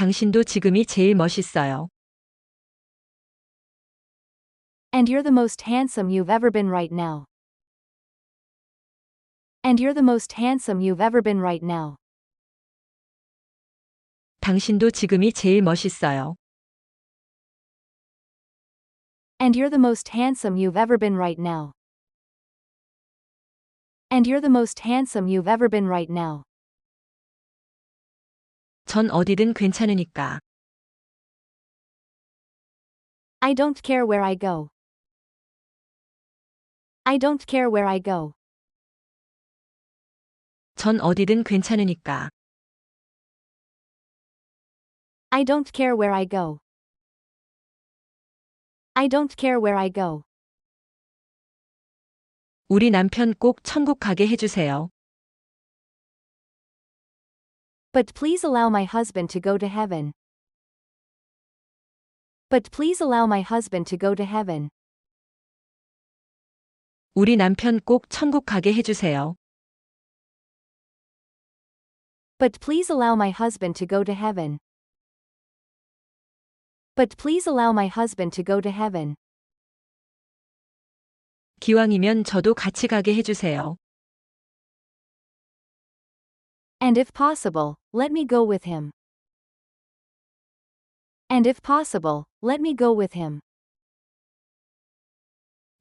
당신도 지금이 제일 멋있어요. And you're the most handsome you've ever been right now. And you're the most handsome you've ever been right now. 당신도 지금이 제일 멋있어요. And you're the most handsome you've ever been right now. And you're the most handsome you've ever been right now. 전 어디든 괜찮으니까. I don't care where I go. I don't care where I go. 전 어디든 괜찮으니까. I don't care where I go. I don't care where I go. 우리 남편 꼭 천국 가게 해주세요. But please allow my husband to go to heaven. But please allow my husband to go to heaven. 우리 남편 꼭 천국 가게 해주세요. But please allow my husband to go to heaven. But please allow my husband to go to heaven. 기왕이면 저도 같이 가게 해주세요. And if possible, let me go with him. And if possible, let me go with him.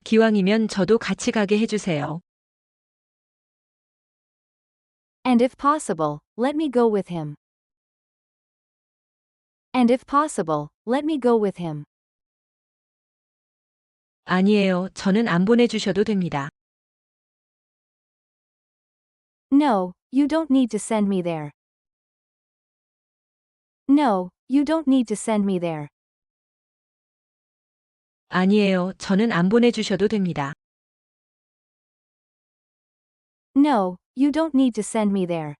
기왕이면 저도 같이 가게 해주세요. And if possible, let me go with him. And if possible, let me go with him. 아니에요. 저는 안 보내주셔도 됩니다. No, you don't need to send me there. No, you don't need to send me there. 아니에요. 저는 안 보내주셔도 됩니다. No, you don't need to send me there.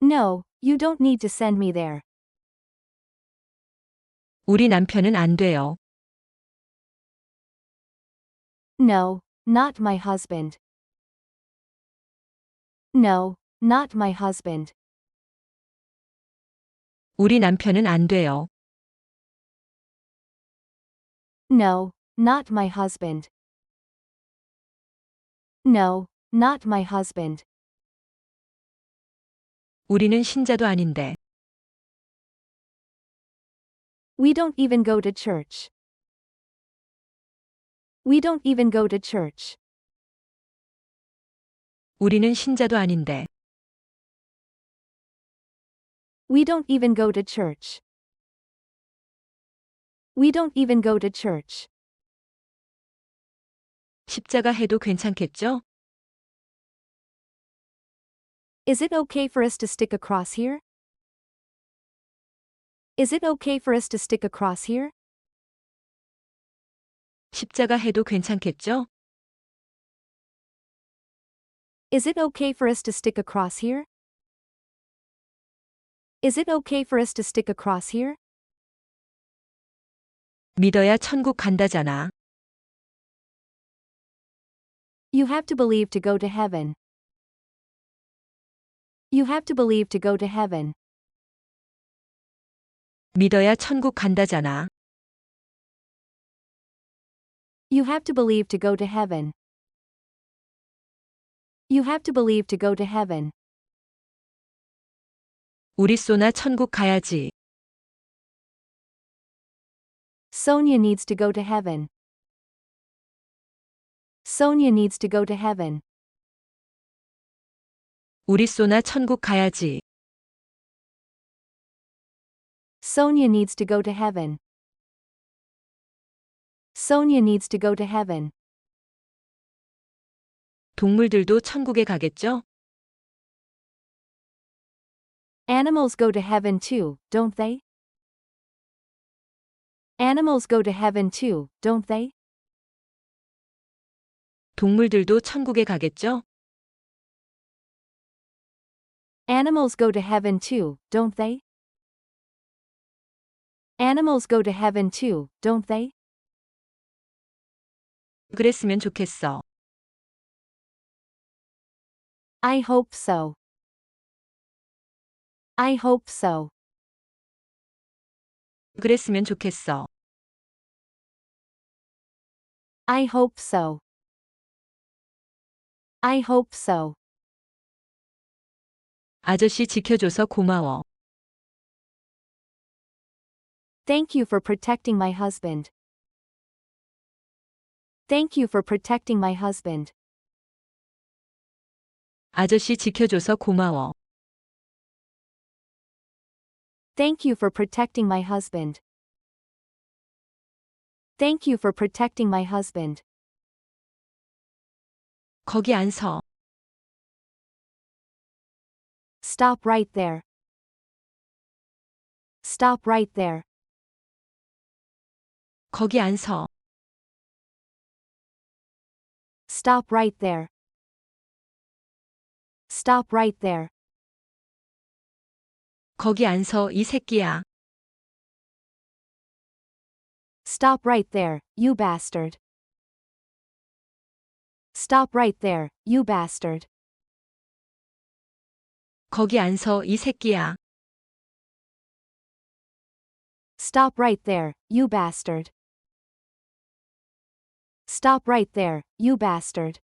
No, you don't need to send me there. 우리 남편은 안 돼요. No, not my husband. No, not my husband. 우리 남편은 안 돼요. No, not my husband. No, not my husband. 우리는 신자도 아닌데. We don't even go to church. We don't even go to church. 우리는 신자도 아닌데. We don't even go to church. We don't even go to church. 십자가 해도 괜찮겠죠? Is it okay for us to stick a cross here? Is it okay for us to stick a cross here? 십자가 해도 괜찮겠죠? Is it okay for us to stick a cross here? Is it okay for us to stick a cross here? 믿어야 천국 간다잖아. You have to believe to go to heaven. You have to believe to go to heaven. 믿어야 천국 간다잖아. You have to believe to go to heaven. You have to believe to go to heaven. 우리 쏘나 천국 가야지. Sonia needs to go to heaven. Sonia needs to go to heaven. 우리 쏘나 천국 가야지. Sonia needs to go to heaven. Sonia needs to go to heaven. 동물들도 천국에 가겠죠? Animals go to heaven too, don't they? Animals go to heaven too, don't they? 동물들도 천국에 가겠죠? Animals go to heaven too, don't they? Animals go to heaven too, don't they? 그랬으면 좋겠어. I hope so. I hope so. 그랬으면 좋겠어. I hope so. I hope so. 아저씨 지켜줘서 고마워. Thank you for protecting my husband. Thank you for protecting my husband. 아저씨 지켜줘서 고마워. Thank you for protecting my husband. Thank you for protecting my husband. 거기 안 서. Stop right there. Stop right there. 거기 안 서. Stop right there. Stop right there. 거기 안 서, 이 새끼야. Stop right there, you bastard. Stop right there, you bastard. 거기 안 서, 이 새끼야. Stop right there, you bastard. Stop right there, you bastard.